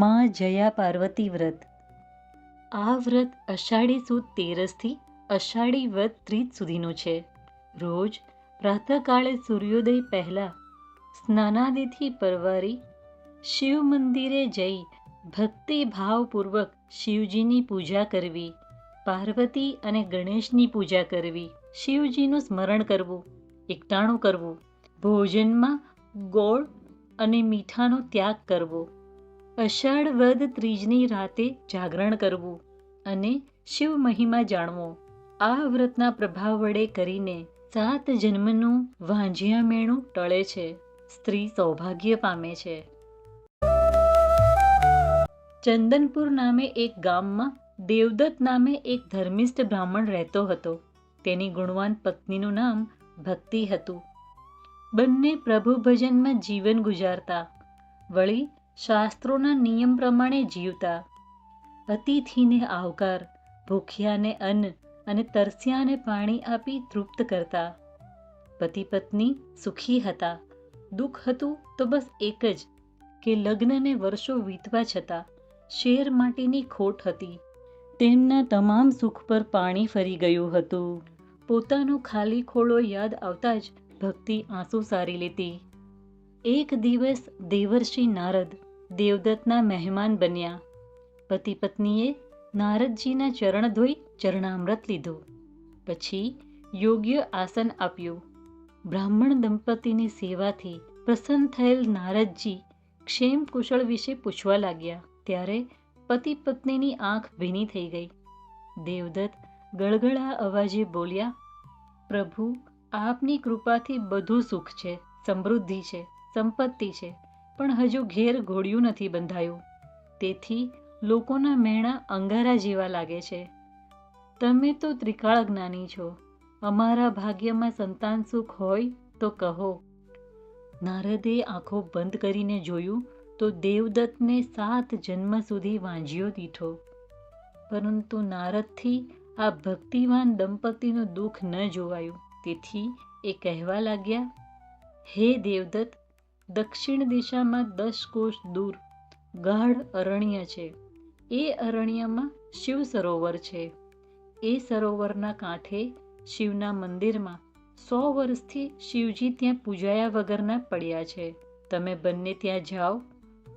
માં જયા પાર્વતી વ્રત. આ વ્રત અષાઢી સુદ તેરસથી અષાઢી વ્રત ત્રીજ સુધીનું છે. રોજ પ્રાતઃકાળે સૂર્યોદય પહેલાં સ્નાનાદિથી પરવારી શિવ મંદિરે જઈ ભક્તિભાવપૂર્વક શિવજીની પૂજા કરવી, પાર્વતી અને ગણેશની પૂજા કરવી, શિવજીનું સ્મરણ કરવું, એકટાણું કરવું, ભોજનમાં ગોળ અને મીઠાનો ત્યાગ કરવો. અષાઢ વદ ત્રીજની રાતે જાગરણ કરવું અને શિવ મહિમા જાણવો. આ વ્રતના પ્રભાવ વડે કરીને સાત જન્મનું વાંજિયા મેણું ટળે છે. સ્ત્રી સૌભાગ્ય પામે છે. ચંદનપુર નામે એક ગામમાં દેવદત્ત નામે એક ધર્મિષ્ઠ બ્રાહ્મણ રહેતો હતો. તેની ગુણવાન પત્નીનું નામ ભક્તિ હતું. બંને પ્રભુ ભજનમાં જીવન ગુજારતા. વળી શાસ્ત્રોના નિયમ પ્રમાણે જીવતા. અતિથિને આવકાર, ભૂખ્યાને અન્ન અને તરસ્યાને પાણી આપી તૃપ્ત કરતા. પતિ પત્ની સુખી હતા. દુઃખ હતું તો બસ એક જ, કે લગ્નને વર્ષો વીતવા છતાં શેર માટેની ખોટ હતી. તેમના તમામ સુખ પર પાણી ફરી ગયું હતું. પોતાનો ખાલી ખોળો યાદ આવતા જ ભક્તિ આંસુ સારી લેતી. એક દિવસ દેવર્ષિ નારદ દેવદત્તના મહેમાન બન્યા. પતિ પત્નીએ નારદજીના ચરણ ધોઈ ચરણામૃત લીધું. પછી યોગ્ય આસન આપ્યું. બ્રાહ્મણ દંપતીની સેવાથી પ્રસન્ન થયેલ નારદજી ક્ષેમ કુશળ વિશે પૂછવા લાગ્યા. ત્યારે પતિ પત્નીની આંખ ભીની થઈ ગઈ. દેવદત્ત ગળગળા અવાજે બોલ્યા, પ્રભુ, આપની કૃપાથી બધું સુખ છે, સમૃદ્ધિ છે, સંપત્તિ છે. પણ હજુ ઘેર ઘોડિયું નથી બંધાયું. તેથી લોકોના મેણા અંગારા જેવા લાગે છે. તમે તો ત્રિકાળ જ્ઞાની છો. અમારા ભાગ્યમાં સંતાન સુખ હોય તો કહો. નારદે આંખો બંધ કરીને જોયું તો દેવદત્તને સાત જન્મ સુધી વાંઝ્યો દીઠો. પરંતુ નારદથી આ ભક્તિવાન દંપતીનું દુઃખ ન જોવાયું. તેથી એ કહેવા લાગ્યા, હે દેવદત્ત દક્ષિણ દિશામાં દસ કોષ દૂર. ગાઢ અરણ્ય છે. એ અરણ્યમાં શિવ સરોવર છે. એ સરોવરના કાંઠે શિવના મંદિરમાં સો વર્ષથી શિવજી ત્યાં પૂજાયા વગરના પડ્યા છે. તમે બંને ત્યાં જાઓ.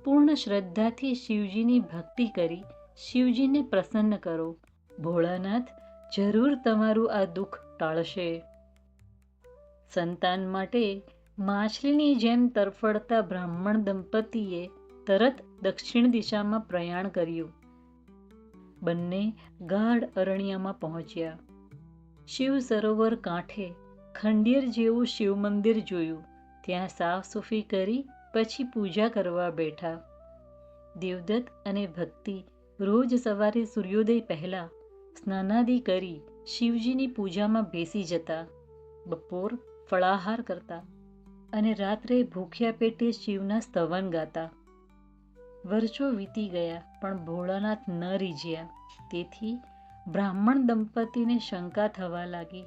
પૂર્ણ શ્રદ્ધાથી શિવજીની ભક્તિ કરી શિવજીને પ્રસન્ન કરો. ભોળાનાથ, જરૂર તમારું આ દુઃખ ટાળશે. સંતાન માટે માછલીની જેમ તરફડતા બ્રાહ્મણ દંપતીએ તરત દક્ષિણ દિશામાં પ્રયાણ કર્યું. બંને ગાઢ અરણ્યમાં પહોંચ્યા. શિવ સરોવર કાંઠે ખંડિયર જેવું શિવ મંદિર જોયું. ત્યાં સાફ સૂફી કરી પછી પૂજા કરવા બેઠા. દેવદત્ત અને ભક્તિ રોજ સવારે સૂર્યોદય પહેલા સ્નાનાદિ કરી શિવજીની પૂજામાં બેસી જતા. બપોર ફળાહાર કરતા અને રાત્રે ભૂખ્યા પેટે શિવના સ્તવન ગાતા. વર્ષો વીતી ગયા, પણ ભોળાનાથ ન રીઝ્યા. તેથી બ્રાહ્મણ દંપતીને શંકા થવા લાગી.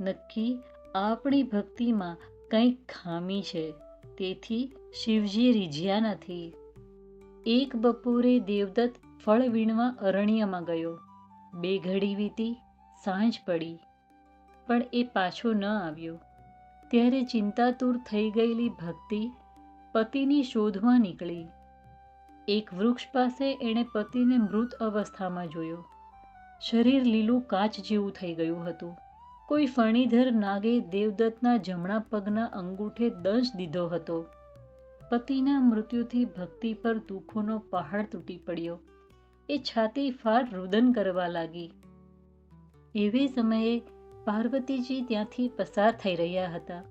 નક્કી આપણી ભક્તિમાં કંઈક ખામી છે. તેથી શિવજી રીઝ્યા નથી. એક બપોરે દેવદત્ત ફળ વીણવા અરણ્યમાં ગયો. બે ઘડી વીતી, સાંજ પડી. પણ એ પાછો ન આવ્યો. ત્યારે ચિંતાતુર થઈ ગયેલી ભક્તિ પતિની શોધમાં નીકળી. એક વૃક્ષ પાસે એણે પતિને મૃત અવસ્થામાં જોયો. શરીર લીલું કાચ જેવું થઈ ગયું હતું. કોઈ ફણીધર નાગે દેવદત્તના જમણા પગના અંગૂઠે દંશ દીધો હતો. પતિના મૃત્યુથી ભક્તિ પર દુઃખોનો પહાડ તૂટી પડ્યો. એ છાતી ફાર રુદન કરવા લાગી. એવે સમયે પાર્વતીજી ત્યાંથી પસાર થઈ રહ્યા હતા.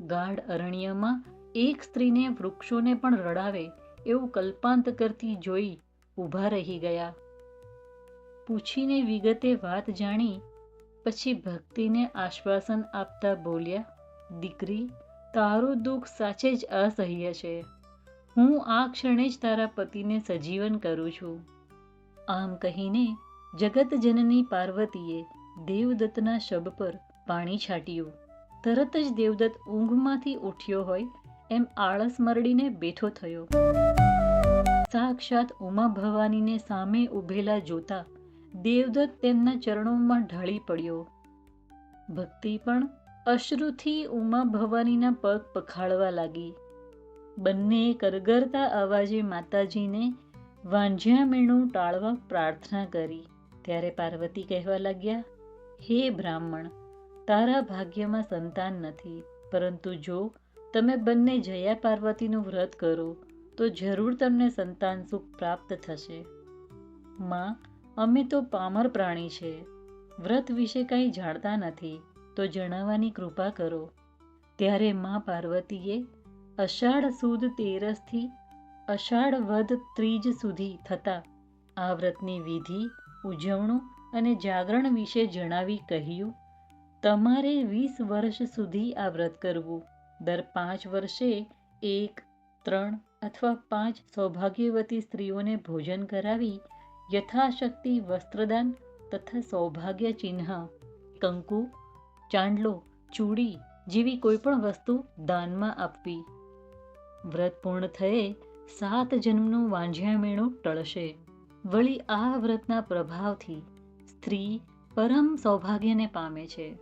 ગાઢ અરણ્યમાં એક સ્ત્રીને વૃક્ષોને પણ રડાવે એવું કલ્પાંત કરતી જોઈ ઊભા રહી ગયા. પૂછીને વિગતે વાત જાણી, પછી ભક્તિને આશ્વાસન આપતા બોલ્યા, દીકરી, તારું દુઃખ સાચે જ અસહ્ય છે. હું આ ક્ષણે જ તારા પતિને સજીવન કરું છું. આમ કહીને જગતજનની પાર્વતીએ દેવદત્તના શબ પર પાણી છાંટ્યું. તરત જ દેવદત્ત ઊંઘમાંથી ઉઠ્યો હોય એમ આળસ મરડીને બેઠો થયો. સાક્ષાત ઉમા ભવાનીને સામે ઊભેલા જોતા દેવદત્ત તેમના ચરણોમાં ઢળી પડ્યો. ભક્તિ પણ અશ્રુથી ઉમા ભવાનીના પગ પખાળવા લાગી. બંને કરગરતા અવાજે માતાજીને વાંઝ્યામેણું ટાળવા પ્રાર્થના કરી. ત્યારે પાર્વતી કહેવા લાગ્યા હે બ્રાહ્મણ, તારા ભાગ્યમાં સંતાન નથી, પરંતુ જો તમે બંને જયા પાર્વતીનું વ્રત કરો, તો જરૂર તમને સંતાન સુખ પ્રાપ્ત થશે. માં, અમે તો પામર પ્રાણી છે. વ્રત વિશે કંઈ જાણતા નથી, તો જણાવવાની કૃપા કરો. ત્યારે માં પાર્વતીએ અષાઢ સુદ તેરસથી અષાઢ વદ ત્રીજ સુધી થતા આ વ્રતની વિધિ ઉજવણું અને જાગરણ વિશે જણાવી કહ્યું, તમારે વીસ વર્ષ સુધી આ વ્રત કરવું. દર પાંચ વર્ષે એક, ત્રણ અથવા પાંચ સૌભાગ્યવતી સ્ત્રીઓને ભોજન કરાવી યથાશક્તિ વસ્ત્રદાન તથા સૌભાગ્ય ચિહ્ન, કંકુ ચાંદલો ચૂડી જેવી કોઈપણ વસ્તુ દાનમાં આપવી. વ્રત પૂર્ણ થયે સાત જન્મનું વાંઝ્યામેણું ટળશે. વળી આ વ્રતના પ્રભાવથી સ્ત્રી પરમ સૌભાગ્યને પામે છે.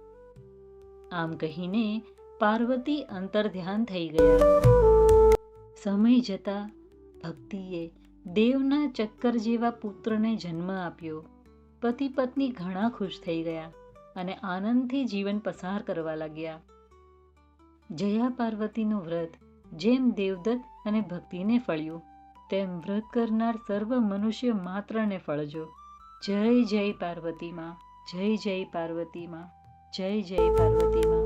આમ કહીને પાર્વતી અંતર્ધ્યાન થઈ ગયા. સમય જતા ભક્તિએ દેવના ચક્કર જેવા પુત્રને જન્મ આપ્યો. પતિ પત્ની ઘણા ખુશ થઈ ગયા અને આનંદથી જીવન પસાર કરવા લાગ્યા. જયા પાર્વતીનું વ્રત જેમ દેવદત્ત અને ભક્તિને ફળ્યું. તેમ વ્રત કરનાર સર્વ મનુષ્ય માત્રને ફળજો. જય જય પાર્વતીમાં, જય જય પાર્વતીમાં, જય જય પાર્વતીમાં.